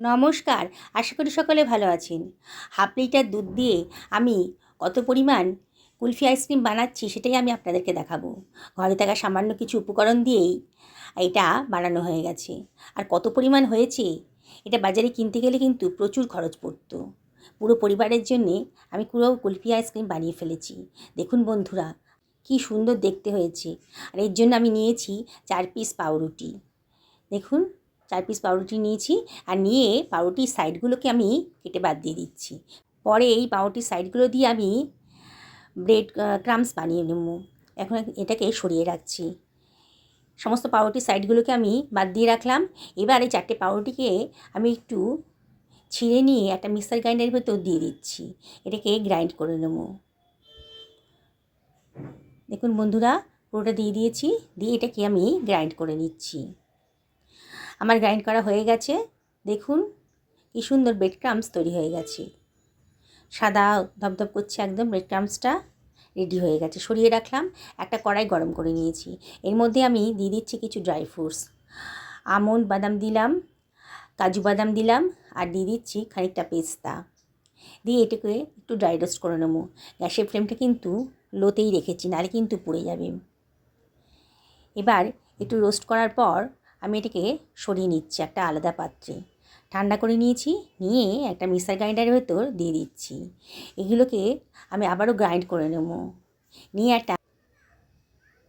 নমস্কার, আশা করি সকলে ভালো আছেন। হাফ লিটার দুধ দিয়ে আমি কত পরিমাণ কুলফি আইসক্রিম বানাচ্ছি সেটাই আমি আপনাদেরকে দেখাবো। ঘরে থাকা সামান্য কিছু উপকরণ দিয়েই এটা বানানো হয়ে গেছে। আর কত পরিমাণ হয়েছে, এটা বাজারে কিনতে গেলে কিন্তু প্রচুর খরচ পড়তো। পুরো পরিবারের জন্যে আমি পুরো কুলফি আইসক্রিম বানিয়ে ফেলেছি। দেখুন বন্ধুরা, কি সুন্দর দেখতে হয়েছে। আর এর জন্য আমি নিয়েছি চার পিস পাউরুটি। দেখুন চার পিস পাউরুটি নিয়েছি আর নিয়ে পাউরুটির সাইডগুলোকে আমি কেটে বাদ দিয়ে দিচ্ছি। পরে এই পাউরুটির সাইডগুলো দিয়ে আমি ব্রেড ক্রামস বানিয়ে নেব। এখন এটাকে সরিয়ে রাখছি। সমস্ত পাউরুটির সাইডগুলোকে আমি বাদ দিয়ে রাখলাম। এবার এই চারটে পাউরুটিকে আমি একটু ছিঁড়ে নিয়ে একটা মিক্সার গ্রাইন্ডারের ভেতর দিয়ে দিচ্ছি। এটাকে গ্রাইন্ড করে নেব। দেখুন বন্ধুরা, পুরোটা দিয়ে দিয়েছি। দিয়ে এটাকে আমি গ্রাইন্ড করে নিচ্ছি। আমার গ্রাইন্ড করা হয়ে গেছে। দেখুন, কি সুন্দর ব্রেড ক্রামস তৈরি হয়ে গেছে। সাদা ধপধপ করছে একদম ব্রেড ক্রামসটা রেডি হয়ে গেছে। সরিয়ে রাখলাম, একটা কড়াই গরম করে নিয়েছি। এর মধ্যে আমি দিয়ে দিচ্ছি কিছু ড্রাই ফ্রুটস আমন্ড বাদাম দিলাম, কাজু বাদাম দিলাম, আর দিয়ে দিচ্ছি খানিকটা পেস্তা। দিয়ে এটাকে একটু ড্রাই রোস্ট করে নেব। গ্যাসের ফ্লেমটা কিন্তু লোতেই রেখেছি, নাহলে কিন্তু পুড়ে যাবে। এবার একটু রোস্ট করার পর আমি এটাকে সরিয়ে নিচ্ছি, একটা আলাদা পাত্রে। ঠান্ডা করে নিয়েছি, নিয়ে একটা মিক্সার গ্রাইন্ডারের ভেতর দিয়ে দিচ্ছি। এগুলোকে আমি আবারও গ্রাইন্ড করে নেব। নিয়ে একটা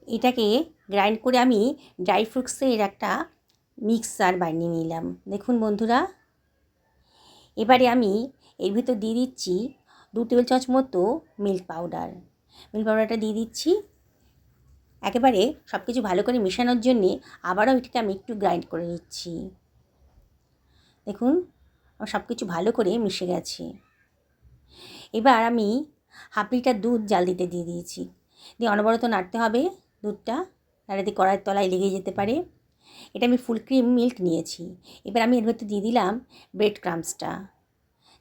এটাকে গ্রাইন্ড করে আমি ড্রাই ফ্রুটসের একটা মিক্সার বানিয়ে নিলাম। দেখুন বন্ধুরা, এবারে আমি এর ভিতর দিয়ে দিচ্ছি দু টেবিল চামচ মতো মিল্ক পাউডার। মিল্ক পাউডারটা দিয়ে দিচ্ছি একেবারে সব কিছু ভালো করে মেশানোর জন্যে আবারও এটাকে আমি একটু গ্রাইন্ড করে নিচ্ছি। দেখুন, আমার সব কিছু ভালো করে মিশে গেছে। এবার আমি হাফ লিটার দুধ জাল দিতে দিয়ে দিয়েছি। দিয়ে অনবরত নাড়তে হবে দুধটা নাড়াতে কড়াইয়ের তলায় লেগে যেতে পারে। এটা আমি ফুল ক্রিম মিল্ক নিয়েছি। এবার আমি এর ভেতর দিয়ে দিলাম ব্রেড ক্রামসটা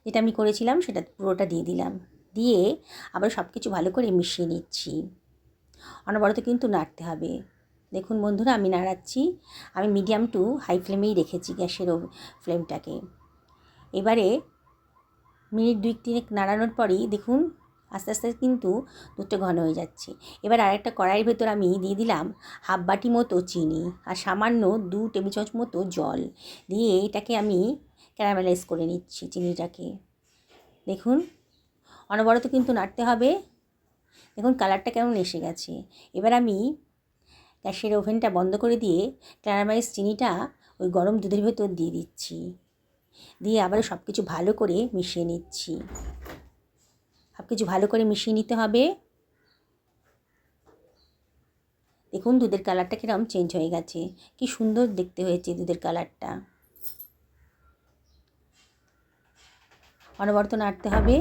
যেটা আমি করেছিলাম, সেটা পুরোটা দিয়ে দিলাম। দিয়ে আবার সব কিছু ভালো করে মিশিয়ে নিচ্ছি। অনবরত কিন্তু নাড়তে হবে। দেখুন বন্ধুরা, আমি নাড়াচ্ছি। আমি মিডিয়াম টু হাই ফ্লেমেই রেখেছি গ্যাসের ফ্লেমটাকে এবারে মিনিট দুই তিনেক নাড়ানোর পরেই দেখুন, আস্তে আস্তে কিন্তু দুধটা ঘন হয়ে যাচ্ছে। এবার আরেকটা কড়াইয়ের ভেতর আমি দিয়ে দিলাম হাফ বাটি মতো চিনি আর সামান্য দু টেবিল চামচ মতো জল। দিয়ে এটাকে আমি ক্যারামেলাইজ করে নিচ্ছি চিনিটাকে। দেখুন, অনবরত কিন্তু নাড়তে হবে। দেখুন কালারটা কেমন এসে গেছে। এবার আমি গ্যাসের ওভেনটা বন্ধ করে দিয়ে ক্যারামাইজ চিনিটা ওই গরম দুধের ভেতর দিয়ে দিচ্ছি। দিয়ে আবার সব কিছু ভালো করে মিশিয়ে নিচ্ছি। সব কিছু ভালো করে মিশিয়ে নিতে হবে। দেখুন দুধের কালারটা কীরকম চেঞ্জ হয়ে গেছে। কি সুন্দর দেখতে হয়েছে দুধের কালারটা। অনবরত নাড়তে হবে।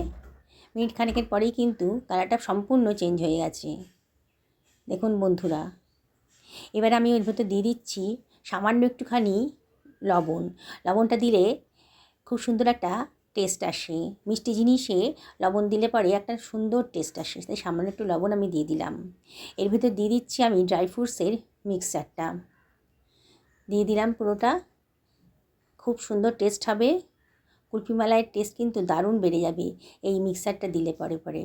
মিনিট খানেকের পরেই কিন্তু কালারটা সম্পূর্ণ চেঞ্জ হয়ে গেছে। দেখুন বন্ধুরা, এবার আমি ওর ভেতর দিয়ে দিচ্ছি সামান্য একটুখানি লবণ। লবণটা দিলে খুব সুন্দর একটা টেস্ট আসে। মিষ্টি জিনিসে লবণ দিলে পরে একটা সুন্দর টেস্ট আসে, তাই সামান্য একটু লবণ আমি দিয়ে দিলাম। এর ভিতর দিয়ে দিচ্ছি আমি ড্রাই ফ্রুটসের মিক্সচারটা দিয়ে দিলাম পুরোটা, খুব সুন্দর টেস্ট হবে। কুলফি মালাইয়ের টেস্ট কিন্তু দারুণ বেড়ে যাবে এই মিক্সারটা দিলে পরে পরে।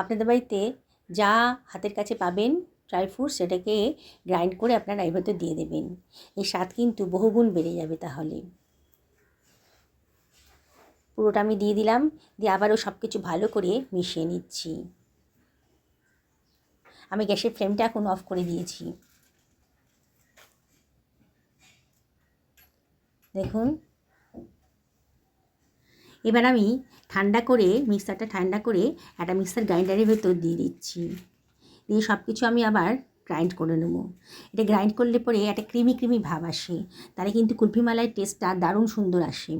আপনাদের বাড়িতে যা হাতের কাছে পাবেন ড্রাই ফ্রুট সেটাকে গ্রাইন্ড করে আপনারা ভেতর দিয়ে দেবেন। এই স্বাদ কিন্তু বহুগুণ বেড়ে যাবে তাহলে। পুরোটা আমি দিয়ে দিলাম, দিয়ে আবারও সব কিছু ভালো করে মিশিয়ে নিচ্ছি। আমি গ্যাসের ফ্লেমটা এখন অফ করে দিয়েছি। দেখুন এবার আমি ঠান্ডা করে মিক্সারটা ঠান্ডা করে একটা মিক্সার গ্রাইন্ডারের ভেতর দিয়ে দিচ্ছি। দিয়ে সব কিছু আমি আবার গ্রাইন্ড করে নেব। এটা গ্রাইন্ড করলে পরে একটা ক্রিমি ক্রিমি ভাব আসে। তাহলে কিন্তু কুলফি টেস্টটা দারুণ সুন্দর আসে।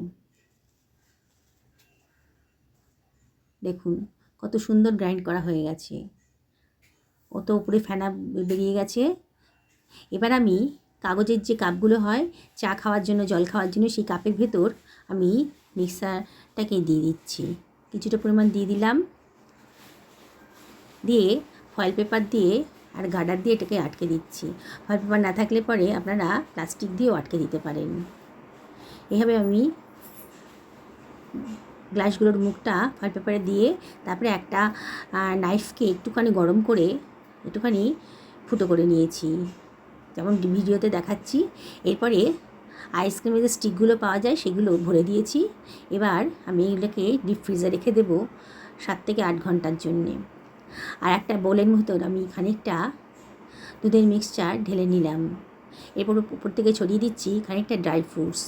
দেখুন, কত সুন্দর গ্রাইন্ড করা হয়ে গেছে। অত উপরে ফেনা বেরিয়ে গেছে। এবার আমি কাগজের যে কাপগুলো হয়, চা খাওয়ার জন্য, জল খাওয়ার জন্য সেই কাপের ভেতর আমি মিক্সারটাকে দিয়ে দিচ্ছি। কিছুটা পরিমাণ দিয়ে দিলাম। দিয়ে ফয়েল পেপার দিয়ে আর গার্ডার দিয়ে এটাকে আটকে দিচ্ছি। ফয়েল পেপার না থাকলে পরে আপনারা প্লাস্টিক দিয়েও আটকে দিতে পারেন। এভাবে আমি গ্লাসগুলোর মুখটা ফয়েল পেপারে দিয়ে তারপরে একটা নাইফকে একটুখানি গরম করে একটুখানি ফুটো করে নিয়েছি। যেমন ভিডিওতে দেখাচ্ছি। এরপরে আইসক্রিমের যে স্টিকগুলো পাওয়া যায় সেগুলো ভরে দিয়েছি। এবার আমি এগুলোকে ডিপ ফ্রিজে রেখে দেবো সাত থেকে আট ঘণ্টার জন্যে। আর একটা বোলের মতন আমি খানিকটা দুধের মিক্সচার ঢেলে নিলাম। এরপর উপর থেকে ছড়িয়ে দিচ্ছি খানিকটা ড্রাই ফ্রুটস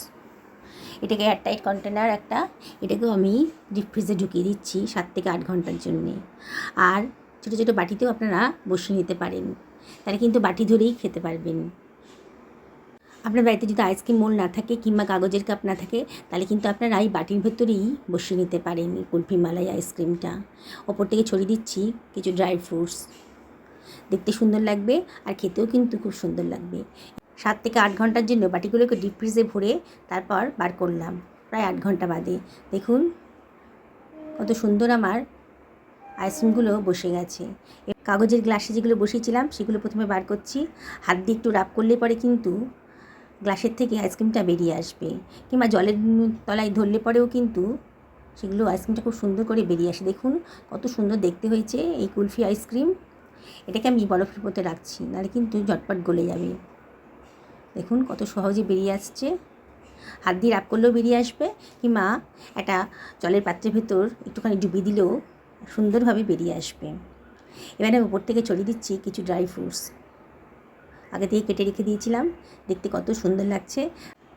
এটাকে এয়ারটাইট কন্টেনার একটা, এটাকেও আমি ডিপ ফ্রিজে ঢুকিয়ে দিচ্ছি সাত থেকে আট ঘণ্টার জন্যে। আর ছোটো ছোটো বাটিতেও আপনারা বসিয়ে নিতে পারেন। তাহলে কিন্তু বাটি ধরেই খেতে পারবেন। আপনার বাড়িতে যদি আইসক্রিম মোল না থাকে কিংবা কাগজের কাপ না থাকে, তাহলে কিন্তু আপনারা এই বাটির ভেতরেই বসিয়ে নিতে পারেন এই কুলফি মালাই আইসক্রিমটা ওপর থেকে ছড়িয়ে দিচ্ছি কিছু ড্রাই ফ্রুটস দেখতে সুন্দর লাগবে আর খেতেও কিন্তু খুব সুন্দর লাগবে। সাত থেকে আট ঘণ্টার জন্য বাটিগুলোকে ডিপ ফ্রিজে ভরে তারপর বার করলাম। প্রায় আট ঘণ্টা বাদে। দেখুন, কত সুন্দর আমার আইসক্রিমগুলো বসে গেছে। কাগজের গ্লাসে যেগুলো বসিয়েছিলাম, সেগুলো প্রথমে বার করছি। হাত দিয়ে একটু রাব করলে পরে কিন্তু গ্লাসের থেকে আইসক্রিমটা বেরিয়ে আসবে। কিংবা জলের তলায় ধরলে পরেও কিন্তু সেগুলো আইসক্রিমটা খুব সুন্দর করে বেরিয়ে আসে। দেখুন, কত সুন্দর দেখতে হয়েছে এই কুলফি আইসক্রিম। এটাকে আমি বরফের মধ্যে রাখছি, নাহলে কিন্তু ঝটপট গলে যাবে। দেখুন, কত সহজে বেরিয়ে আসছে। হাত দিয়ে রাপ করলেও বেরিয়ে আসবে, কিংবা একটা জলের পাত্রের ভেতর একটুখানি ডুবিয়ে দিলেও সুন্দরভাবে বেরিয়ে আসবে। এবারে আমি উপর থেকে ছড়িয়ে দিচ্ছি কিছু ড্রাই ফ্রুটস। আগে থেকে কেটে রেখে দিয়েছিলাম। দেখতে কত সুন্দর লাগছে।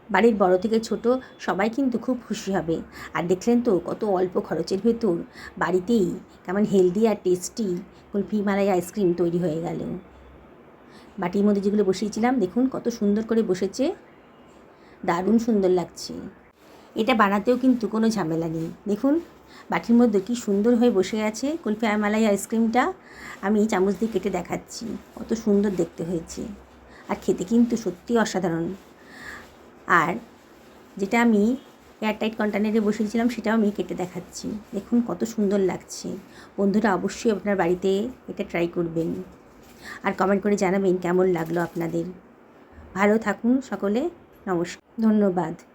বাড়ির বড় থেকে ছোট সবাই কিন্তু খুব খুশি হবে। আর দেখলেন তো কত অল্প খরচের ভেতর বাড়িতেই কেমন হেলদি আর tasty kulfi, malai ice cream তৈরি হয়ে গেল। বাটির মধ্যে যেগুলো বসিয়েছিলাম, দেখুন কত সুন্দর করে বসেছে। দারুণ সুন্দর লাগছে। এটা বানাতেও কিন্তু কোনো ঝামেলা নেই। দেখুন, বাটির মধ্যে কি সুন্দর হয়ে বসে আছে কুলফি মালাই আইসক্রিমটা আমি চামচ দিয়ে কেটে দেখাচ্ছি, কত সুন্দর দেখতে হয়েছে। আর খেতে কিন্তু সত্যি অসাধারণ। আর যেটা আমি এয়ারটাইট কন্টেনারে বসিয়েছিলাম, সেটাও আমি কেটে দেখাচ্ছি। দেখুন, কত সুন্দর লাগছে। বন্ধুরা, অবশ্যই আপনার বাড়িতে এটা ট্রাই করবেন। আর কমেন্ট করে জানাবেন কেমন লাগল আপনাদের। ভালো থাকুন সকলে, নমস্কার। ধন্যবাদ।